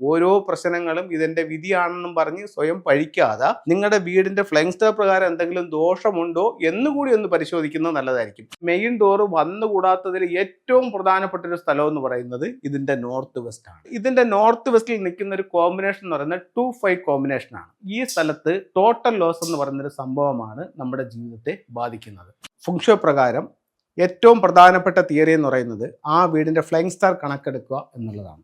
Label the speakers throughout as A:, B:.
A: ഓരോ പ്രശ്നങ്ങളും ഇതിന്റെ വിധിയാണെന്നും പറഞ്ഞ് സ്വയം പഴിക്കാതെ നിങ്ങളുടെ വീടിന്റെ ഫ്ലൈങ് സ്റ്റാർ പ്രകാരം എന്തെങ്കിലും ദോഷമുണ്ടോ എന്നുകൂടി ഒന്ന് പരിശോധിക്കുന്നത് നല്ലതായിരിക്കും. മെയിൻ ഡോർ വന്നുകൂടാത്തതിൽ ഏറ്റവും പ്രധാനപ്പെട്ട ഒരു സ്ഥലം എന്ന് പറയുന്നത് ഇതിന്റെ നോർത്ത് വെസ്റ്റ് ആണ്. ഇതിന്റെ നോർത്ത് വെസ്റ്റിൽ നിൽക്കുന്ന ഒരു കോമ്പിനേഷൻ എന്ന് പറയുന്നത് ടു ഫൈവ് കോമ്പിനേഷൻ ആണ്. ഈ സ്ഥലത്ത് ടോട്ടൽ ലോസ് എന്ന് പറയുന്ന ഒരു സംഭവമാണ് നമ്മുടെ ജീവിതത്തെ ബാധിക്കുന്നത്. ഫുങ്ഷോ പ്രകാരം ഏറ്റവും പ്രധാനപ്പെട്ട തിയറി എന്ന് പറയുന്നത് ആ വീടിന്റെ ഫ്ലൈങ് സ്റ്റാർ കണക്കെടുക്കുക എന്നുള്ളതാണ്.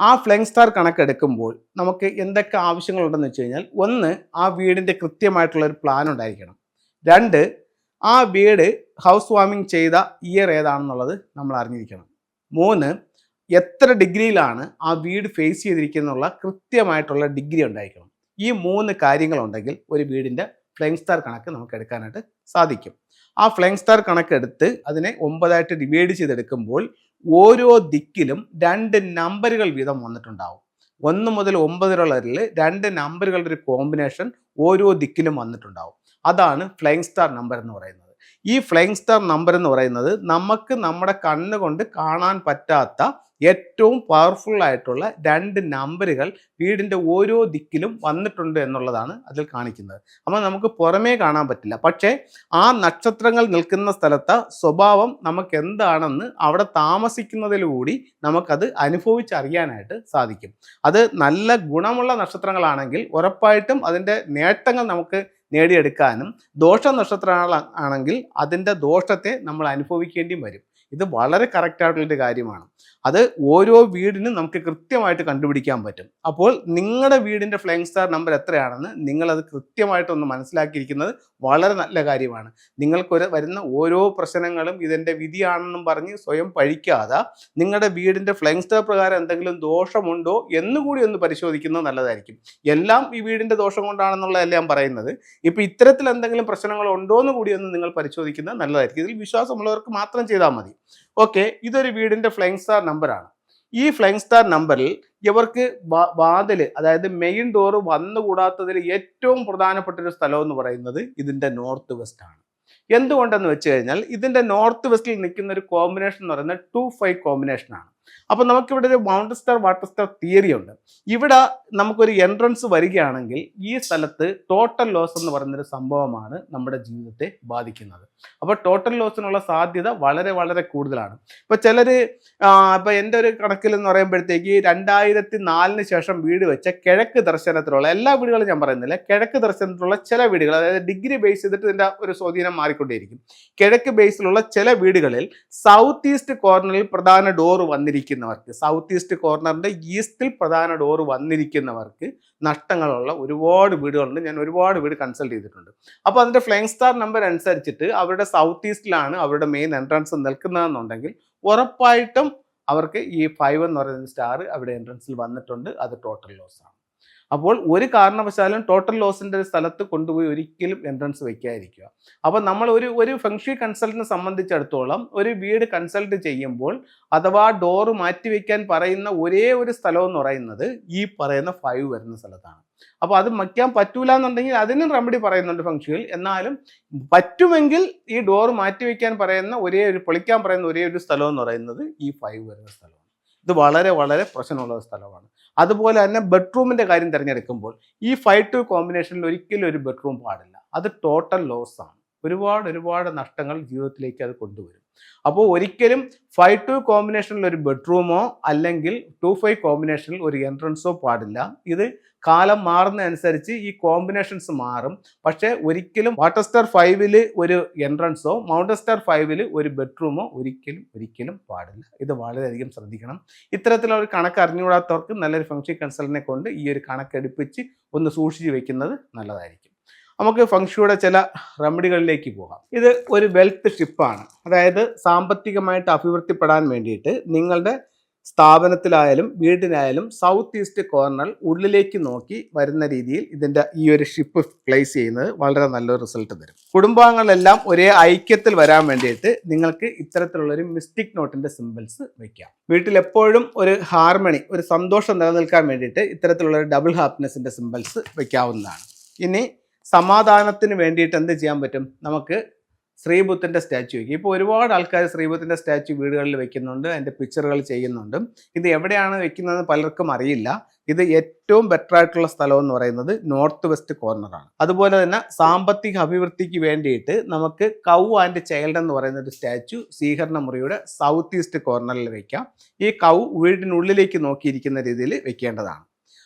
A: ആ ഫ്ലൈങ് സ്റ്റാർ കണക്കെടുക്കുമ്പോൾ നമുക്ക് എന്തൊക്കെ ആവശ്യങ്ങളുണ്ടെന്ന് വെച്ച് കഴിഞ്ഞാൽ ഒന്ന് ആ വീടിന്റെ കൃത്യമായിട്ടുള്ള ഒരു പ്ലാൻ ഉണ്ടായിരിക്കണം. രണ്ട് ആ വീട് ഹൗസ് വാമിംഗ് ചെയ്ത ഇയർ ഏതാണെന്നുള്ളത് നമ്മൾ അറിഞ്ഞിരിക്കണം. മൂന്ന് എത്ര ഡിഗ്രിയിലാണ് ആ വീട് ഫേസ് ചെയ്തിരിക്കുന്നുള്ള കൃത്യമായിട്ടുള്ള ഡിഗ്രി ഉണ്ടായിരിക്കണം. ഈ മൂന്ന് കാര്യങ്ങളുണ്ടെങ്കിൽ ഒരു വീടിന്റെ ഫ്ലൈങ് സ്റ്റാർ കണക്ക് നമുക്ക് എടുക്കാനായിട്ട് സാധിക്കും. ആ ഫ്ലൈങ് സ്റ്റാർ കണക്കെടുത്ത് അതിനെ ഒമ്പതായിട്ട് ഡിവൈഡ് ചെയ്തെടുക്കുമ്പോൾ ഓരോ ദിക്കിലും രണ്ട് നമ്പറുകൾ വീതം വന്നിട്ടുണ്ടാവും. ഒന്ന് മുതൽ ഒമ്പത് വരെയുള്ളതിൽ രണ്ട് നമ്പറുകളുടെ ഒരു കോമ്പിനേഷൻ ഓരോ ദിക്കിലും വന്നിട്ടുണ്ടാവും. അതാണ് ഫ്ലൈങ് സ്റ്റാർ നമ്പർ എന്ന് പറയുന്നത്. ഈ ഫ്ലൈങ് സ്റ്റാർ നമ്പർ എന്ന് പറയുന്നത് നമുക്ക് നമ്മുടെ കണ്ണുകൊണ്ട് കാണാൻ പറ്റാത്ത ഏറ്റവും പവർഫുൾ ആയിട്ടുള്ള രണ്ട് നമ്പറുകൾ വീടിന്റെ ഓരോ ദിക്കിലും വന്നിട്ടുണ്ട് എന്നുള്ളതാണ് അതിൽ കാണിക്കുന്നത്. അപ്പോൾ നമുക്ക് പുറമേ കാണാൻ പറ്റില്ല. പക്ഷേ ആ നക്ഷത്രങ്ങൾ നിൽക്കുന്ന സ്ഥലത്തെ സ്വഭാവം നമുക്ക് എന്താണെന്ന് അവിടെ താമസിക്കുന്നതിലൂടി നമുക്കത് അനുഭവിച്ചറിയാനായിട്ട് സാധിക്കും. അത് നല്ല ഗുണമുള്ള നക്ഷത്രങ്ങളാണെങ്കിൽ ഉറപ്പായിട്ടും അതിന്റെ നേട്ടങ്ങൾ നമുക്ക് നേടിയെടുക്കാനും ദോഷ നക്ഷത്രങ്ങൾ ആണെങ്കിൽ അതിന്റെ ദോഷത്തെ നമ്മൾ അനുഭവിക്കേണ്ടിയും വരും. ഇത് വളരെ കറക്റ്റായിട്ടുള്ളൊരു കാര്യമാണ്. അത് ഓരോ വീടിനും നമുക്ക് കൃത്യമായിട്ട് കണ്ടുപിടിക്കാൻ പറ്റും. അപ്പോൾ നിങ്ങളുടെ വീടിന്റെ ഫ്ലൈങ് സ്റ്റാർ നമ്പർ എത്രയാണെന്ന് നിങ്ങളത് കൃത്യമായിട്ടൊന്ന് മനസ്സിലാക്കിയിരിക്കുന്നത് വളരെ നല്ല കാര്യമാണ്. നിങ്ങൾക്കൊരു വരുന്ന ഓരോ പ്രശ്നങ്ങളും ഇതിന്റെ വിധിയാണെന്നും പറഞ്ഞ് സ്വയം പഴിക്കാതെ നിങ്ങളുടെ വീടിന്റെ ഫ്ലൈങ് സ്റ്റാർ പ്രകാരം എന്തെങ്കിലും ദോഷമുണ്ടോ എന്നുകൂടി ഒന്ന് പരിശോധിക്കുന്നത് നല്ലതായിരിക്കും. എല്ലാം ഈ വീടിന്റെ ദോഷം കൊണ്ടാണെന്നുള്ളതല്ല ഞാൻ പറയുന്നത്. ഇപ്പോൾ ഇത്തരത്തിൽ എന്തെങ്കിലും പ്രശ്നങ്ങൾ ഉണ്ടോ എന്ന് കൂടി ഒന്ന് നിങ്ങൾ പരിശോധിക്കുന്നത് നല്ലതായിരിക്കും. ഇതിൽ വിശ്വാസമുള്ളവർക്ക് മാത്രം ചെയ്താൽ മതി. ഓക്കെ ഇതൊരു വീടിന്റെ ഫ്ലൈങ് സ്റ്റാർ നമ്പറാണ് ഈ ഫ്ലൈങ് സ്റ്റാർ നമ്പറിൽ ഇവർക്ക് വാതിൽ അതായത് മെയിൻ ഡോർ വന്നുകൂടാത്തതിൽ ഏറ്റവും പ്രധാനപ്പെട്ട ഒരു സ്ഥലം എന്ന് പറയുന്നത് ഇതിന്റെ നോർത്ത് വെസ്റ്റ് ആണ്. എന്തുകൊണ്ടെന്ന് വെച്ച് കഴിഞ്ഞാൽ ഇതിന്റെ നോർത്ത് വെസ്റ്റിൽ നിൽക്കുന്ന ഒരു കോമ്പിനേഷൻ എന്ന് പറയുന്നത് ടു ഫൈവ് കോമ്പിനേഷൻ ആണ്. അപ്പോൾ നമുക്കിവിടെ ഒരു mount star water star theory ഉണ്ട്. ഇവിടെ നമുക്കൊരു എൻട്രൻസ് വരികയാണെങ്കിൽ ഈ സ്ഥലത്ത് ടോട്ടൽ ലോസ് എന്ന് പറയുന്നൊരു സംഭവമാണ് നമ്മുടെ ജീവിതത്തെ ബാധിക്കുന്നത്. അപ്പോൾ ടോട്ടൽ ലോസിനുള്ള സാധ്യത വളരെ വളരെ കൂടുതലാണ്. ഇപ്പോൾ ചിലർ ഇപ്പോൾ എന്റെ ഒരു കണക്കിൽ എന്ന് പറയുമ്പോഴത്തേക്ക് രണ്ടായിരത്തി നാലിന് ശേഷം വീട് വെച്ച കിഴക്ക് ദർശനത്തിലുള്ള എല്ലാ വീടുകളും ഞാൻ പറയുന്നില്ല കിഴക്ക് ദർശനത്തിലുള്ള ചില വീടുകൾ അതായത് ഡിഗ്രി ബേസ് ചെയ്തിട്ട് ഇതിന്റെ ഒരു സ്വാധീനം മാറിക്കൊണ്ടേയിരിക്കും. കിഴക്ക് ബേസിലുള്ള ചില വീടുകളിൽ സൗത്ത് ഈസ്റ്റ് കോർണറിൽ പ്രധാന ഡോർ വന്നിരിക്കുന്നവർക്ക് സൗത്ത് ഈസ്റ്റ് കോർണറിന്റെ ഈസ്റ്റിൽ പ്രധാന ഡോർ വന്നിരിക്കുന്നവർക്ക് നഷ്ടങ്ങളുള്ള ഒരുപാട് വീടുകളുണ്ട്. ഞാൻ ഒരുപാട് വീട് കൺസൾട്ട് ചെയ്തിട്ടുണ്ട്. അപ്പോൾ അതിന്റെ ഫ്ലൈങ് സ്റ്റാർ നമ്പർ അനുസരിച്ചിട്ട് അവരുടെ സൗത്ത് ഈസ്റ്റിലാണ് അവരുടെ മെയിൻ എൻട്രൻസ് നിൽക്കുന്നതെന്നുണ്ടെങ്കിൽ ഉറപ്പായിട്ടും അവർക്ക് ഈ ഫൈവ് എന്ന് പറയുന്ന സ്റ്റാർ അവിടെ എൻട്രൻസിൽ വന്നിട്ടുണ്ട്. അത് ടോട്ടൽ ലോസ് ആണ്. അപ്പോൾ ഒരു കാരണവശാലും ടോട്ടൽ ലോസിന്റെ ഒരു സ്ഥലത്ത് കൊണ്ടുപോയി ഒരിക്കലും എൻട്രൻസ് വയ്ക്കാതിരിക്കുക അപ്പോൾ നമ്മൾ ഒരു ഒരു ഫെങ്ഷി കൺസൾട്ടിനെ സംബന്ധിച്ചിടത്തോളം ഒരു വീട് കൺസൾട്ട് ചെയ്യുമ്പോൾ അഥവാ ഡോറ് മാറ്റി വയ്ക്കാൻ പറയുന്ന ഒരേ ഒരു സ്ഥലം എന്ന് പറയുന്നത് ഈ പറയുന്ന ഫൈവ് വരുന്ന സ്ഥലത്താണ്. അപ്പോൾ അത് വയ്ക്കാൻ പറ്റൂല എന്നുണ്ടെങ്കിൽ അതിനും റെമഡി പറയുന്നുണ്ട് ഫംഗ്ഷനിൽ എന്നാലും പറ്റുമെങ്കിൽ ഈ ഡോർ മാറ്റി വയ്ക്കാൻ പറയുന്ന ഒരേ ഒരു പൊളിക്കാൻ പറയുന്ന ഒരേ ഒരു സ്ഥലം എന്ന് പറയുന്നത് ഈ ഫൈവ് വരുന്ന സ്ഥലമാണ്. ഇത് വളരെ വളരെ പ്രശ്നമുള്ള സ്ഥലമാണ്. അതുപോലെ തന്നെ ബെഡ്റൂമിന്റെ കാര്യം തിരഞ്ഞെടുക്കുമ്പോൾ ഈ ഫൈവ് ടു കോമ്പിനേഷനിൽ ഒരിക്കലും ഒരു ബെഡ്റൂം പാടില്ല. അത് ടോട്ടൽ ലോസ് ആണ്. ഒരുപാട് ഒരുപാട് നഷ്ടങ്ങൾ ജീവിതത്തിലേക്ക് അത് കൊണ്ടുവരും. അപ്പോൾ ഒരിക്കലും ഫൈവ് ടു കോമ്പിനേഷനിൽ ഒരു ബെഡ്റൂമോ അല്ലെങ്കിൽ ടു ഫൈവ് കോമ്പിനേഷനിൽ ഒരു എൻട്രൻസോ പാടില്ല. ഇത് കാലം മാറുന്നതനുസരിച്ച് ഈ കോമ്പിനേഷൻസ് മാറും. പക്ഷേ ഒരിക്കലും വാട്ടർ സ്റ്റാർ ഫൈവിൽ ഒരു എൻട്രൻസോ മൗണ്ടൻ സ്റ്റാർ ഫൈവിൽ ഒരു ബെഡ്റൂമോ ഒരിക്കലും ഒരിക്കലും പാടില്ല. ഇത് വളരെയധികം ശ്രദ്ധിക്കണം. ഇത്തരത്തിലുള്ള ഒരു കണക്ക് അറിഞ്ഞുകൂടാത്തവർക്ക് നല്ലൊരു ഫംഗ്ഷൻ കൺസൾട്ടിനെ കൊണ്ട് ഈ ഒരു കണക്ക് എടുപ്പിച്ച് ഒന്ന് സൂക്ഷിച്ച് വെക്കുന്നത് നല്ലതായിരിക്കും. നമുക്ക് ഫംഗ്ഷയുടെ ചില റെമഡികളിലേക്ക് പോകാം. ഇത് ഒരു വെൽത്ത് ഷിപ്പാണ് അതായത് സാമ്പത്തികമായിട്ട് അഭിവൃദ്ധിപ്പെടാൻ വേണ്ടിയിട്ട് നിങ്ങളുടെ സ്ഥാപനത്തിലായാലും വീടിനായാലും സൗത്ത് ഈസ്റ്റ് കോർണർ ഉള്ളിലേക്ക് നോക്കി വരുന്ന രീതിയിൽ ഇതിന്റെ ഈ ഒരു ഷിപ്പ് പ്ലേസ് ചെയ്യുന്നത് വളരെ നല്ലൊരു റിസൾട്ട് തരും. കുടുംബാംഗങ്ങളെല്ലാം ഒരേ ഐക്യത്തിൽ വരാൻ വേണ്ടിയിട്ട് നിങ്ങൾക്ക് ഇത്തരത്തിലുള്ളൊരു മിസ്റ്റിക് നോട്ടിന്റെ സിമ്പിൾസ് വയ്ക്കാം വീട്ടിലെപ്പോഴും ഒരു ഹാർമണി ഒരു സന്തോഷം നിലനിൽക്കാൻ വേണ്ടിയിട്ട് ഇത്തരത്തിലുള്ളൊരു ഡബിൾ ഹാപ്പിനെസിന്റെ സിമ്പിൾസ് വയ്ക്കാവുന്നതാണ് ഇനി സമാധാനത്തിന് വേണ്ടിയിട്ട് എന്ത് ചെയ്യാൻ പറ്റും? നമുക്ക് ശ്രീബുദ്ധന്റെ സ്റ്റാച്ചു വയ്ക്കും ഇപ്പോൾ ഒരുപാട് ആൾക്കാർ ശ്രീബുദ്ധന്റെ സ്റ്റാച്ചു വീടുകളിൽ വെക്കുന്നുണ്ട് അതിന്റെ പിക്ചറുകൾ ചെയ്യുന്നുണ്ട്. ഇത് എവിടെയാണ് വെക്കുന്നതെന്ന് പലർക്കും അറിയില്ല. ഇത് ഏറ്റവും ബെറ്റർ ആയിട്ടുള്ള സ്ഥലം എന്ന് പറയുന്നത് നോർത്ത് വെസ്റ്റ് കോർണറാണ് അതുപോലെ തന്നെ സാമ്പത്തിക അഭിവൃദ്ധിക്ക് വേണ്ടിയിട്ട് നമുക്ക് കൗ ആൻഡ് ചൈൽഡ് എന്ന് പറയുന്ന ഒരു സ്റ്റാച്ചു സ്വീകരണ മുറിയുടെ സൗത്ത് ഈസ്റ്റ് കോർണറിൽ വെക്കാം. ഈ കൗ വീടിനുള്ളിലേക്ക് നോക്കിയിരിക്കുന്ന രീതിയിൽ വെക്കേണ്ടതാണ്.